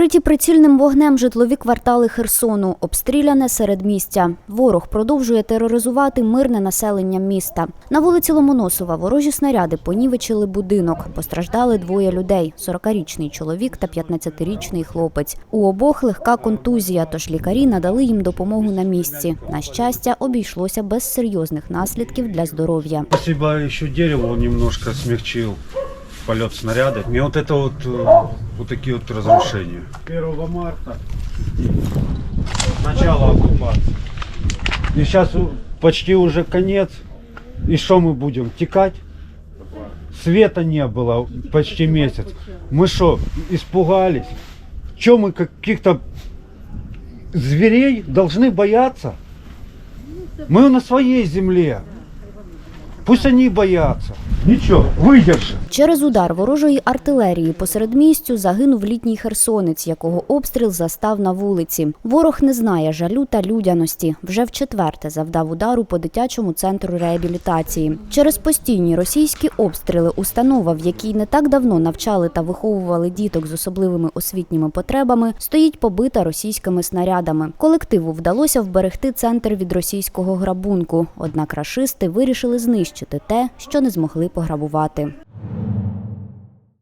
Вкриті прицільним вогнем житлові квартали Херсону, обстріляне середмістя. Ворог продовжує тероризувати мирне населення міста. На вулиці Ломоносова ворожі снаряди понівечили будинок. Постраждали двоє людей: – 40-річний чоловік та 15-річний хлопець. У обох легка контузія, тож лікарі надали їм допомогу на місці. На щастя, обійшлося без серйозних наслідків для здоров'я. Спасибо еще дереву немножко смягчил полет снаряда. И вот это вот, э, вот такие вот разрушения. 1 марта начало оккупации. И сейчас почти уже конец. И что мы будем? Текать? Света не было почти месяц. Мы что, испугались? Чем мы каких-то зверей должны бояться? Мы на своей земле. Пусть они боятся. Ничего, выдержим. Через удар ворожої артилерії посеред містю загинув літній херсонець, якого обстріл застав на вулиці. Ворог не знає жалю та людяності. Вже вчетверте завдав удару по дитячому центру реабілітації. Через постійні російські обстріли установа, в якій не так давно навчали та виховували діток з особливими освітніми потребами, стоїть побита російськими снарядами. Колективу вдалося вберегти центр від російського грабунку. Однак рашисти вирішили знищити те, що не змогли пограбувати.